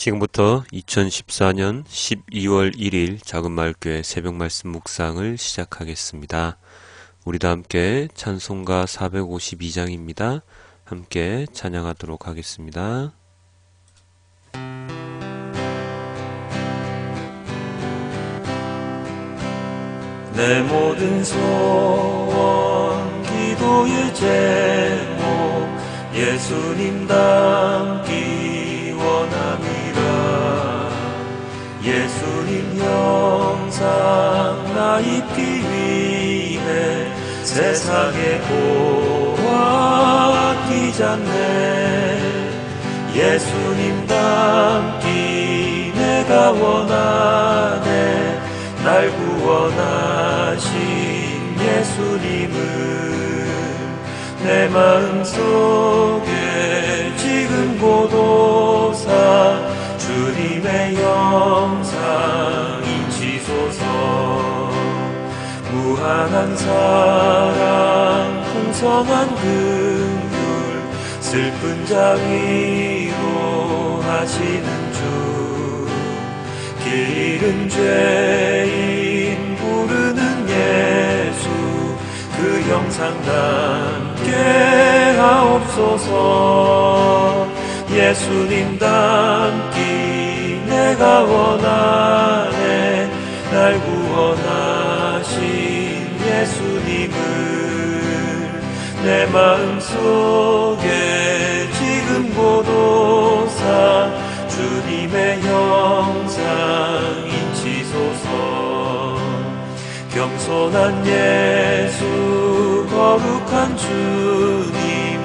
지금부터 2014년 12월 1일 작은마을교회 새벽 말씀 묵상을 시작하겠습니다. 우리도 함께 찬송가 452장입니다. 함께 찬양하도록 하겠습니다. 내 모든 소원 기도의 제목 예수님 닮기 원함이 입기 위해 세상에 보아 끼잖네. 예수님 닮기 내가 원하네. 날 구원하신 예수님을 내 마음속에 지금 고도사 주님의 영 무한한 사랑 풍성한 긍휼 슬픈 자 위로 하시는 주. 길은 죄인 부르는 예수 그 형상 담게 하옵소서. 예수님 닮기 내가 원하네. 날 내 마음 속에 지금 고도사 주님의 형상 인치소서. 겸손한 예수 거룩한 주님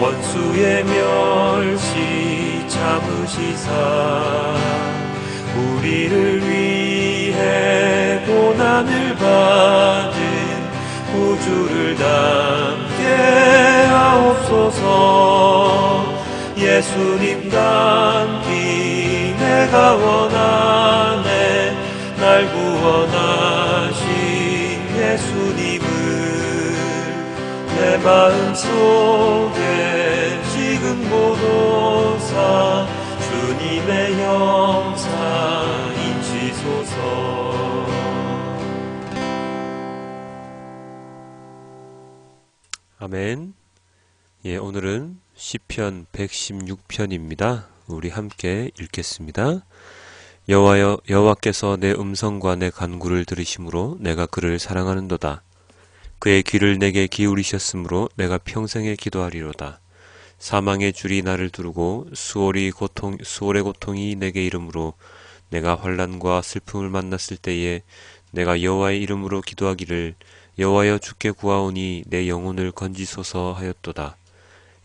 원수의 멸시 참으시사. 우리를 위해 고난을 받은 구주를 담 예수님 닮기 내가 원하네 날 구원하신 예수님을 내 마음속에 지금 모도사 주님의 영상 인치소서 아멘. 예, 오늘은 시편 116편입니다. 우리 함께 읽겠습니다. 여호와여 여호와께서 내 음성과 내 간구를 들으심으로 내가 그를 사랑하는도다. 그의 귀를 내게 기울이셨으므로 내가 평생에 기도하리로다. 사망의 줄이 나를 두르고 수월이 고통 수월의 고통이 내게 이름으로 내가 환란과 슬픔을 만났을 때에 내가 여호와의 이름으로 기도하기를 여호와여 주께 구하오니 내 영혼을 건지소서 하였도다.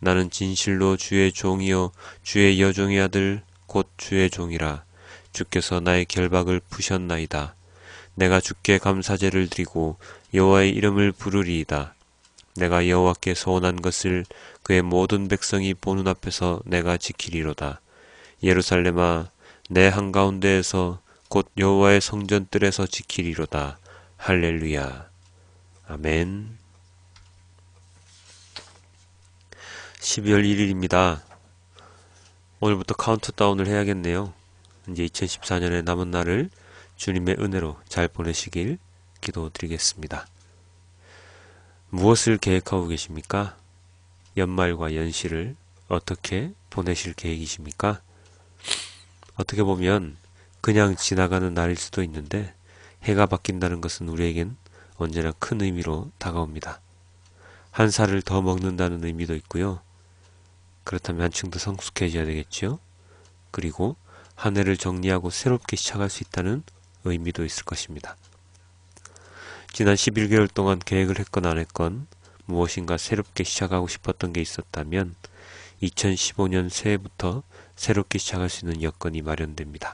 나는 진실로 주의 종이요 주의 여종의 아들 곧 주의 종이라. 주께서 나의 결박을 푸셨나이다. 내가 주께 감사제를 드리고 여호와의 이름을 부르리이다. 내가 여호와께 소원한 것을 그의 모든 백성이 보는 앞에서 내가 지키리로다. 예루살렘아 내 한가운데에서 곧 여호와의 성전뜰에서 지키리로다. 할렐루야. 아멘. 12월 1일입니다. 오늘부터 카운트다운을 해야겠네요. 이제 2014년의 남은 날을 주님의 은혜로 잘 보내시길 기도드리겠습니다. 무엇을 계획하고 계십니까? 연말과 연시를 어떻게 보내실 계획이십니까? 어떻게 보면 그냥 지나가는 날일 수도 있는데 해가 바뀐다는 것은 우리에겐 언제나 큰 의미로 다가옵니다. 한 살을 더 먹는다는 의미도 있고요. 그렇다면 한층 더 성숙해져야 되겠지요. 그리고 한 해를 정리하고 새롭게 시작할 수 있다는 의미도 있을 것입니다. 지난 11개월 동안 계획을 했건 안 했건 무엇인가 새롭게 시작하고 싶었던 게 있었다면 2015년 새해부터 새롭게 시작할 수 있는 여건이 마련됩니다.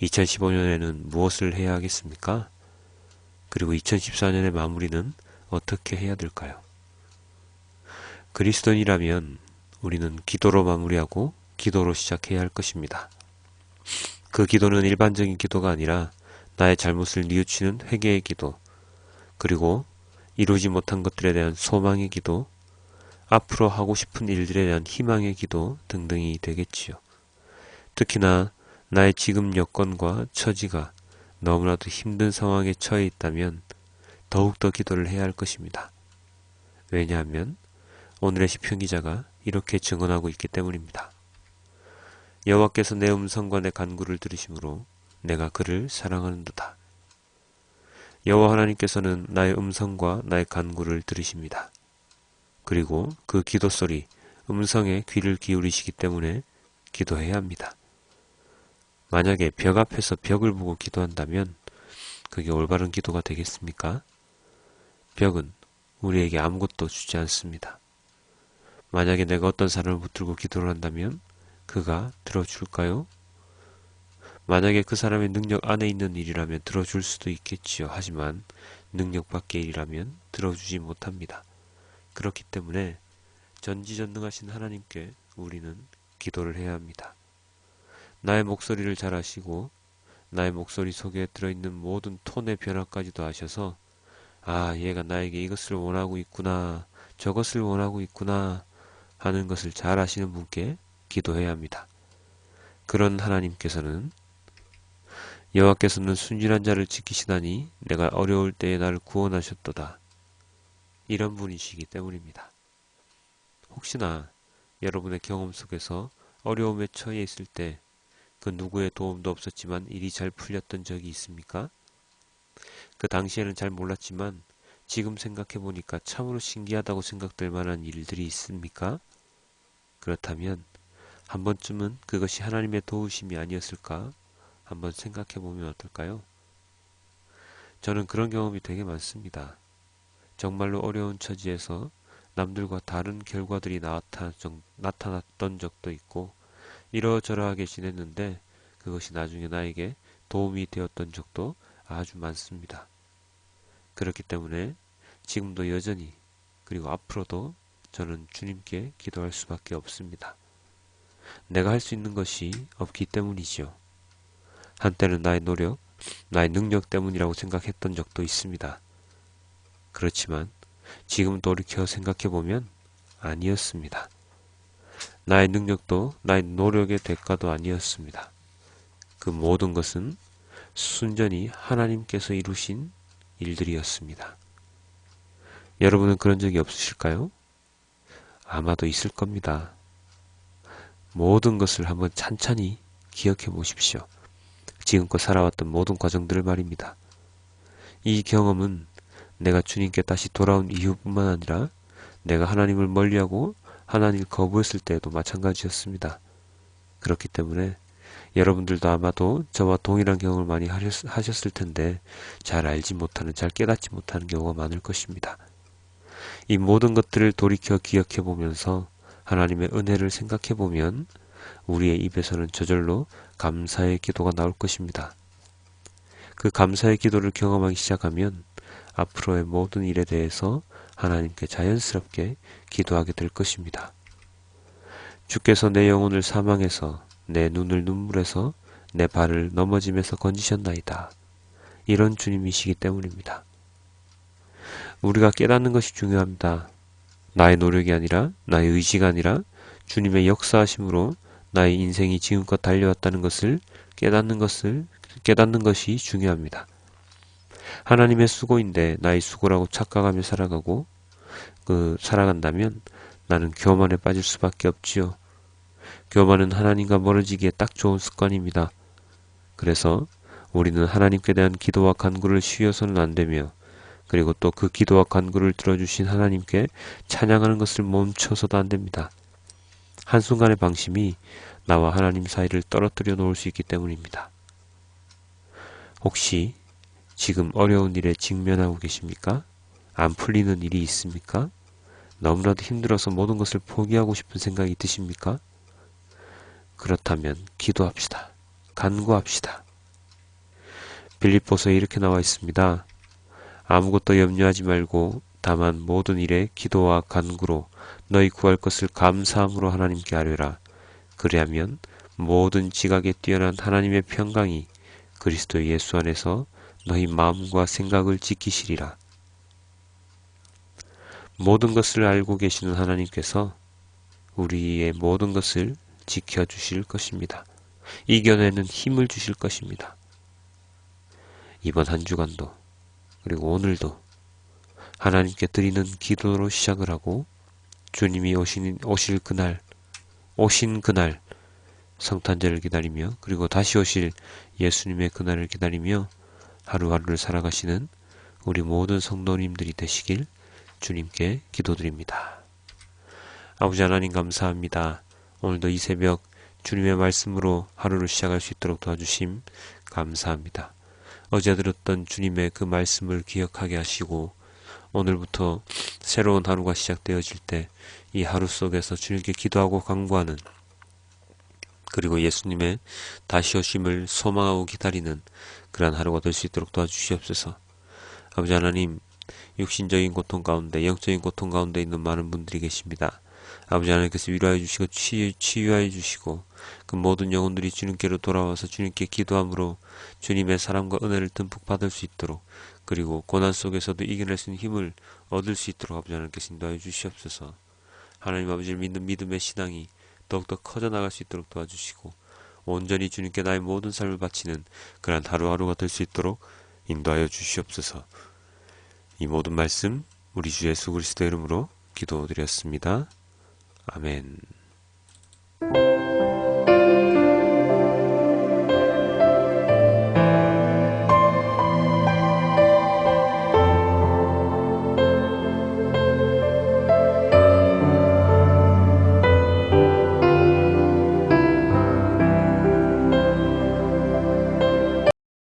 2015년에는 무엇을 해야 하겠습니까? 그리고 2014년의 마무리는 어떻게 해야 될까요? 그리스도인이라면 우리는 기도로 마무리하고 기도로 시작해야 할 것입니다. 그 기도는 일반적인 기도가 아니라 나의 잘못을 뉘우치는 회개의 기도, 그리고 이루지 못한 것들에 대한 소망의 기도, 앞으로 하고 싶은 일들에 대한 희망의 기도 등등이 되겠지요. 특히나 나의 지금 여건과 처지가 너무나도 힘든 상황에 처해 있다면 더욱더 기도를 해야 할 것입니다. 왜냐하면 오늘의 시편 기자가 이렇게 증언하고 있기 때문입니다. 여호와께서 내 음성과 내 간구를 들으심으로 내가 그를 사랑하는도다. 여호와 하나님께서는 나의 음성과 나의 간구를 들으십니다. 그리고 그 기도 소리, 음성에 귀를 기울이시기 때문에 기도해야 합니다. 만약에 벽 앞에서 벽을 보고 기도한다면 그게 올바른 기도가 되겠습니까? 벽은 우리에게 아무것도 주지 않습니다. 만약에 내가 어떤 사람을 붙들고 기도를 한다면 그가 들어줄까요? 만약에 그 사람의 능력 안에 있는 일이라면 들어줄 수도 있겠지요. 하지만 능력 밖의 일이라면 들어주지 못합니다. 그렇기 때문에 전지전능하신 하나님께 우리는 기도를 해야 합니다. 나의 목소리를 잘 아시고 나의 목소리 속에 들어있는 모든 톤의 변화까지도 아셔서 아 얘가 나에게 이것을 원하고 있구나 저것을 원하고 있구나 하는 것을 잘 아시는 분께 기도해야 합니다. 그런 하나님께서는 여호와께서는 순진한 자를 지키시다니 내가 어려울 때에 나를 구원하셨도다. 이런 분이시기 때문입니다. 혹시나 여러분의 경험 속에서 어려움에 처해 있을 때 그 누구의 도움도 없었지만 일이 잘 풀렸던 적이 있습니까? 그 당시에는 잘 몰랐지만 지금 생각해 보니까 참으로 신기하다고 생각될 만한 일들이 있습니까? 그렇다면 한 번쯤은 그것이 하나님의 도우심이 아니었을까 한번 생각해 보면 어떨까요? 저는 그런 경험이 되게 많습니다. 정말로 어려운 처지에서 남들과 다른 결과들이 나타났던 적도 있고 이러저러하게 지냈는데 그것이 나중에 나에게 도움이 되었던 적도 아주 많습니다. 그렇기 때문에 지금도 여전히 그리고 앞으로도 저는 주님께 기도할 수밖에 없습니다. 내가 할 수 있는 것이 없기 때문이지요. 한때는 나의 노력, 나의 능력 때문이라고 생각했던 적도 있습니다. 그렇지만 지금 돌이켜 생각해보면 아니었습니다. 나의 능력도 나의 노력의 대가도 아니었습니다. 그 모든 것은 순전히 하나님께서 이루신 일들이었습니다. 여러분은 그런 적이 없으실까요? 아마도 있을 겁니다. 모든 것을 한번 찬찬히 기억해 보십시오. 지금껏 살아왔던 모든 과정들을 말입니다. 이 경험은 내가 주님께 다시 돌아온 이후뿐만 아니라 내가 하나님을 멀리하고 하나님을 거부했을 때에도 마찬가지였습니다. 그렇기 때문에 여러분들도 아마도 저와 동일한 경험을 많이 하셨, 을 텐데 잘 알지 못하는, 잘 깨닫지 못하는 경우가 많을 것입니다. 이 모든 것들을 돌이켜 기억해 보면서 하나님의 은혜를 생각해 보면 우리의 입에서는 저절로 감사의 기도가 나올 것입니다. 그 감사의 기도를 경험하기 시작하면 앞으로의 모든 일에 대해서 하나님께 자연스럽게 기도하게 될 것입니다. 주께서 내 영혼을 사망해서 내 눈을 눈물에서 내 발을 넘어짐에서 건지셨나이다. 이런 주님이시기 때문입니다. 우리가 깨닫는 것이 중요합니다. 나의 노력이 아니라 나의 의지가 아니라 주님의 역사하심으로 나의 인생이 지금껏 달려왔다는 것을 깨닫는 것을 깨닫는 것이 중요합니다. 하나님의 수고인데 나의 수고라고 착각하며 살아가고 그 살아간다면 나는 교만에 빠질 수밖에 없지요. 교만은 하나님과 멀어지기에 딱 좋은 습관입니다. 그래서 우리는 하나님께 대한 기도와 간구를 쉬어서는 안 되며 그리고 또 그 기도와 간구를 들어주신 하나님께 찬양하는 것을 멈춰서도 안 됩니다. 한순간의 방심이 나와 하나님 사이를 떨어뜨려 놓을 수 있기 때문입니다. 혹시 지금 어려운 일에 직면하고 계십니까? 안 풀리는 일이 있습니까? 너무나도 힘들어서 모든 것을 포기하고 싶은 생각이 드십니까? 그렇다면 기도합시다. 간구합시다. 빌립보서에 이렇게 나와 있습니다. 아무것도 염려하지 말고 다만 모든 일에 기도와 간구로 너희 구할 것을 감사함으로 하나님께 아뢰라. 그리하면 모든 지각에 뛰어난 하나님의 평강이 그리스도 예수 안에서 너희 마음과 생각을 지키시리라. 모든 것을 알고 계시는 하나님께서 우리의 모든 것을 지켜주실 것입니다. 이겨내는 힘을 주실 것입니다. 이번 한 주간도 그리고 오늘도 하나님께 드리는 기도로 시작을 하고 주님이 오신, 오실 그날 오신 그날 성탄절을 기다리며 그리고 다시 오실 예수님의 그날을 기다리며 하루하루를 살아가시는 우리 모든 성도님들이 되시길 주님께 기도드립니다. 아버지 하나님 감사합니다. 오늘도 이 새벽 주님의 말씀으로 하루를 시작할 수 있도록 도와주심 감사합니다. 어제 들었던 주님의 그 말씀을 기억하게 하시고 오늘부터 새로운 하루가 시작되어질 때 이 하루 속에서 주님께 기도하고 간구하는 그리고 예수님의 다시 오심을 소망하고 기다리는 그러한 하루가 될 수 있도록 도와주시옵소서. 아버지 하나님, 육신적인 고통 가운데, 영적인 고통 가운데 있는 많은 분들이 계십니다. 아버지 하나님께서 위로하여 주시고 치유, 치유하여 주시고 그 모든 영혼들이 주님께로 돌아와서 주님께 기도함으로 주님의 사랑과 은혜를 듬뿍 받을 수 있도록 그리고 고난 속에서도 이겨낼 수 있는 힘을 얻을 수 있도록 아버지 하나님께서 인도하여 주시옵소서. 하나님 아버지를 믿는 믿음의 신앙이 더욱더 커져 나갈 수 있도록 도와주시고 온전히 주님께 나의 모든 삶을 바치는 그러한 하루하루가 될 수 있도록 인도하여 주시옵소서. 이 모든 말씀 우리 주 예수 그리스도의 이름으로 기도드렸습니다. 아멘.